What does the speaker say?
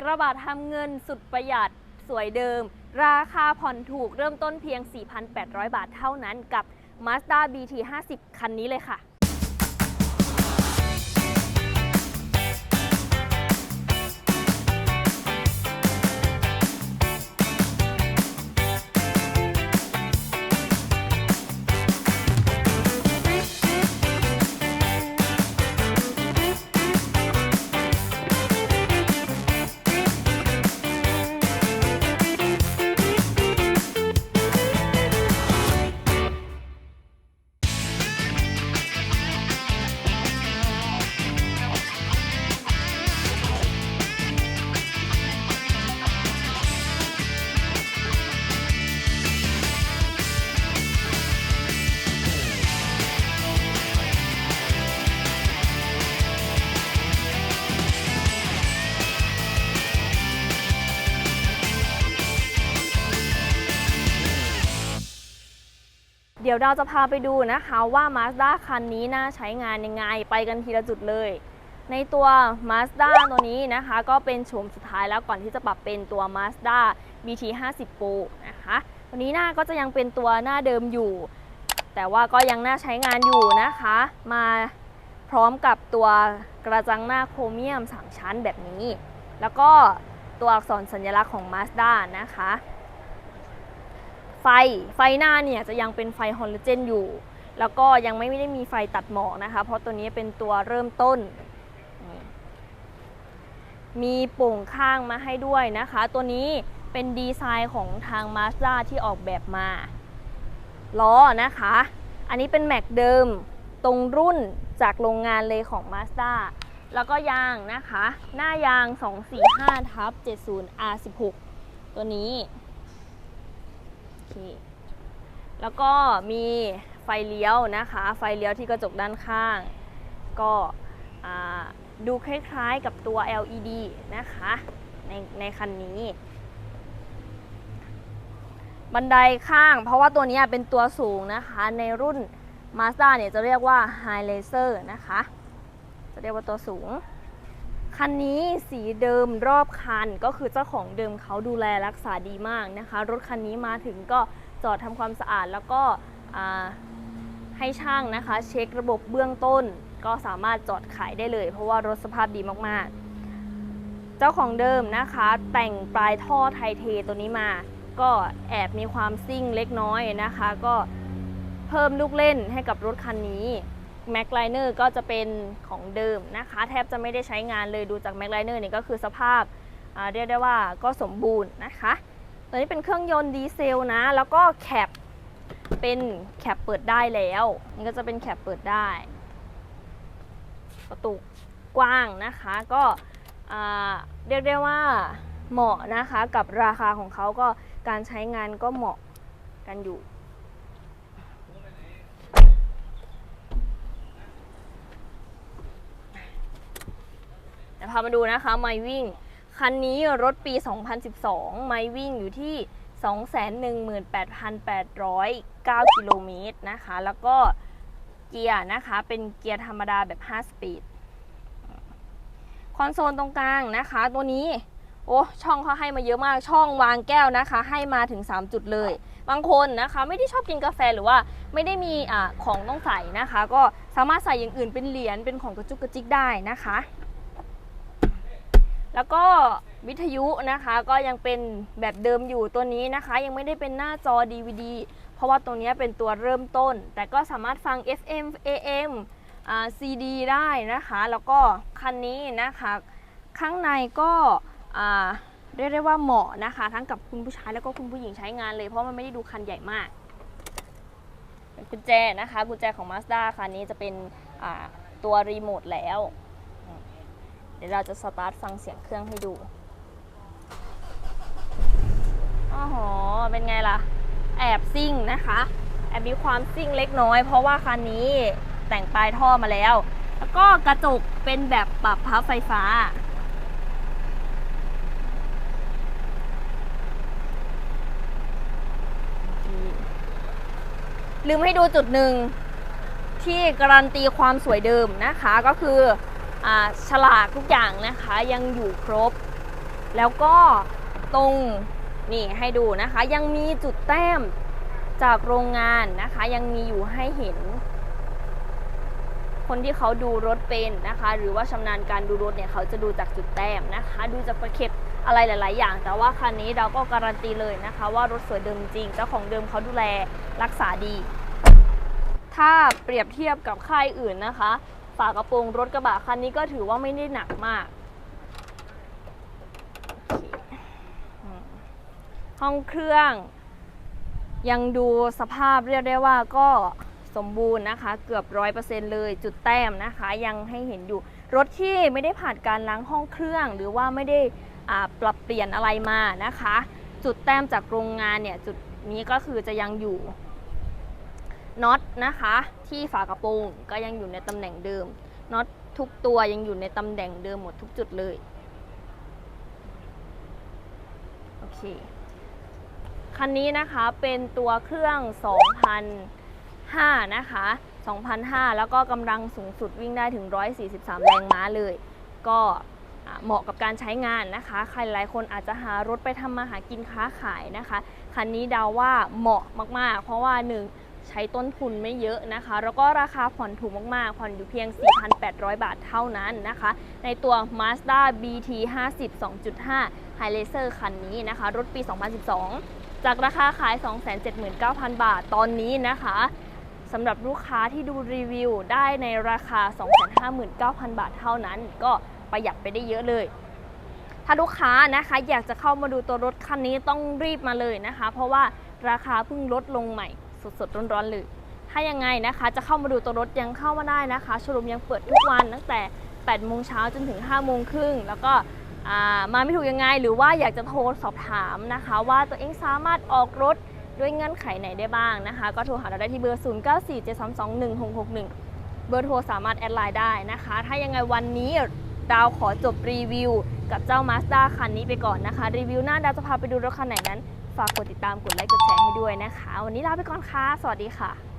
กระบะทำเงินสุดประหยัดสวยเดิม ราคาผ่อนถูกเริ่มต้นเพียง 4,800 บาทเท่านั้นกับ Mazda BT 50 คันนี้เลยค่ะ เดี๋ยวเราจะพาไปดูนะคะว่า Mazda คันนี้น่าใช้งานยังไงไปกันทีละจุดเลย ในตัว Mazda ตัวนี้นะคะก็เป็นโฉมสุดท้ายแล้วก่อนที่จะปรับเป็นตัว Mazda BT 50 Pro นะคะตัวนี้หน้าก็จะยังเป็นตัวหน้าเดิมอยู่ แต่ว่าก็ยังน่าใช้งานอยู่นะคะ มาพร้อมกับตัวกระจังหน้าโครเมียม 3 ชั้นแบบนี้ แล้วก็ตัวอักษรสัญลักษณ์ของ Mazda นะคะ ไฟ ไฟหน้าเนี่ยจะยังเป็นไฟฮอลโลเจนอยู่ แล้วก็ยังไม่ได้มีไฟตัดหมอกนะคะ เพราะตัวนี้เป็นตัวเริ่มต้น มีโป่งข้างมาให้ด้วยนะคะ ตัวนี้เป็นดีไซน์ของทาง Mazda ที่ออกแบบมา ล้อนะคะ อันนี้เป็นแม็กเดิมตรงรุ่นจากโรงงานเลยของ Mazda แล้วก็ยางนะคะ หน้ายาง 245ทับ70 R16 ตัวนี้ เค แล้วก็มีไฟเลี้ยวนะคะ ไฟเลี้ยวที่กระจกด้านข้าง ก็ดูคล้ายๆกับตัว LED นะคะ ในในคันนี้ บันไดข้าง เพราะว่าตัวนี้เป็นตัวสูงนะคะ ในรุ่น Mazda เนี่ยจะเรียกว่า High Laser นะคะ จะเรียกว่าตัวสูง คันนี้สีเดิมรอบคันก็คือเจ้าของเดิมเขาดูแลรักษาดีมากนะคะ รถคันนี้มาถึงก็จอดทำความสะอาดแล้วก็ให้ช่างนะคะ เช็คระบบเบื้องต้น ก็สามารถจอดขายได้เลย เพราะว่ารถสภาพดีมากๆ เจ้าของเดิมนะคะ แต่งปลายท่อไทเทตัวนี้มา ก็แอบมีความซิ่งเล็กน้อยนะคะ ก็เพิ่มลูกเล่นให้กับรถคันนี้ แม็กไลเนอร์ก็จะเป็นของเดิมนะคะ แทบจะไม่ได้ใช้งานเลยดูจากแม็กไลเนอร์นี่ก็คือสภาพเรียกได้ว่าก็สมบูรณ์นะคะตัวนี้เป็นเครื่องยนต์ดีเซลนะ แล้วก็แคปเป็นแคปเปิดได้แล้วนี่ก็จะเป็นแคปเปิดได้ ประตูกว้างนะคะ ก็เรียกได้ว่าเหมาะนะคะกับราคาของเขาก็การใช้งานก็เหมาะกันอยู่ เดี๋ยว พามาดูนะคะไมวิ่งคันนี้รถปี 2012 ไมวิ่งอยู่ที่ 218,809 กิโลเมตรนะคะ แล้วก็เกียร์นะคะ เป็นเกียร์ธรรมดาแบบ 5 สปีด คอนโซลตรงกลางนะคะ ตัวนี้ โอ้ ช่องเขาให้มาเยอะมาก ช่องวางแก้วนะคะ ให้มาถึง 3 จุดเลย บางคนนะคะ ไม่ได้ชอบกินกาแฟหรือว่าไม่ได้มีอของต้องใส่นะคะ ก็สามารถใส่อย่างอื่นเป็นเหรียญ เป็นของกระจุกกระจิกได้นะคะ แล้วก็วิทยุนะคะก็ยังเป็นแบบเดิมอยู่ตัวนี้นะคะ ยังไม่ได้เป็นหน้าจอ DVD เพราะว่าตัวนี้เป็นตัวเริ่มต้น แต่ก็สามารถฟัง FM AM อ่า CD ได้นะคะ แล้วก็คันนี้นะคะ ข้างในก็เรียกได้ว่าเหมาะนะคะ ทั้งกับคุณผู้ชายแล้วก็คุณผู้หญิงใช้งานเลย เพราะมันไม่ได้ดูคันใหญ่มากกุญแจนะคะกุญแจของ Mazda คันนี้จะเป็นตัวรีโมทแล้ว เดี๋ยวเราจะสตาร์ทฟังเสียงเครื่องให้ดูอ๋อโหเป็นไงล่ะ แอบซิ่งนะคะ แอบมีความซิ่งเล็กน้อย เพราะว่าคันนี้แต่งปลายท่อมาแล้ว แล้วก็กระจกเป็นแบบปรับพับไฟฟ้าลืมให้ดูจุดหนึ่งที่การันตีความสวยเดิมนะคะก็คือ ฉลากทุกอย่างนะคะยังอยู่ครบ แล้วก็ตรงนี่ให้ดูนะคะ ยังมีจุดแต้มจากโรงงานนะคะ ยังมีอยู่ให้เห็น คนที่เขาดูรถเป็นนะคะ หรือว่าชำนาญการดูรถเนี่ยเขาจะดูจากจุดแต้มนะคะ ดูจากประเข็บอะไรหลาย ๆ อย่าง แต่ว่าคันนี้เราก็การันตีเลยนะคะ ว่ารถสวยเดิมจริง เจ้าของเดิมเขาดูแลรักษาดี ถ้าเปรียบเทียบกับค่ายอื่นนะคะ ฝากระโปรงรถกระบะคันนี้ก็ถือว่าไม่ได้หนักมาก ห้องเครื่อง ยังดูสภาพเรียกได้ว่าก็สมบูรณ์นะคะ เกือบร้อยเปอร์เซ็นต์เลยจุดแต้มนะคะ ยังให้เห็นอยู่ รถที่ไม่ได้ผ่านการล้างห้องเครื่อง หรือว่าไม่ได้ปรับเปลี่ยนอะไรมานะคะ จุดแต้มจากโรงงานเนี่ย จุดนี้ก็คือจะยังอยู่ น็อตนะคะที่ฝากระโปรงก็ยังอยู่ในตำแหน่งเดิมน็อตทุกตัวยังอยู่ในตำแหน่งเดิมหมดทุกจุดเลยโอเคคันนี้นะคะเป็นตัวเครื่อง2005นะคะ2005แล้วก็กำลังสูงสุดวิ่งได้ถึง 143 แรงม้าเลย ก็เหมาะกับการใช้งานนะคะ ใครหลายคนอาจจะหารถไปทำมาหากินค้าขายนะคะ คันนี้เดาว่าเหมาะมากๆ เพราะว่าหนึ่ง ใช้ต้นทุนไม่เยอะนะคะ แล้วก็ราคาผ่อนถูกมากๆ ผ่อนอยู่เพียง 4,800 บาทเท่านั้นนะคะ ในตัว Mazda BT 50 2.5 High Racer คันนี้นะคะ รถปี 2012 จากราคาขาย 279,000 บาทตอนนี้นะคะสำหรับลูกค้าที่ดูรีวิวได้ในราคา 259,000 บาทเท่านั้น ก็ประหยัดไปได้เยอะเลยถ้าลูกค้านะคะอยากจะเข้ามาดูตัวรถคันนี้ต้องรีบมาเลยนะคะ เพราะว่าราคาเพิ่งลดลงใหม่ สดๆร้อนๆเลยถ้ายังไงนะคะ จะเข้ามาดูตัวรถยังเข้ามาได้นะคะโชว์รูมยังเปิดทุกวันตั้งแต่8โมงเช้าจนถึง5โมงครึ่งแล้วก็มาไม่ถูกยังไง หรือว่าอยากจะโทรสอบถามนะคะ ว่าตัวเองสามารถออกรถด้วยเงื่อนไขไหนได้บ้างนะคะ ก็โทรหาเราได้ที่เบอร์ 0947321661 เบอร์โทรสามารถแอดไลน์ได้นะคะ ถ้ายังไงวันนี้ดาวขอจบรีวิว กับเจ้า Mazda คันนี้ไปก่อนนะคะ รีวิวหน้าดาวจะพาไปดูรถคันไหนนั้น ฝากกดติดตามกดไลค์กดแชร์ให้ด้วยนะคะ วันนี้ลาไปก่อนค่ะ สวัสดีค่ะ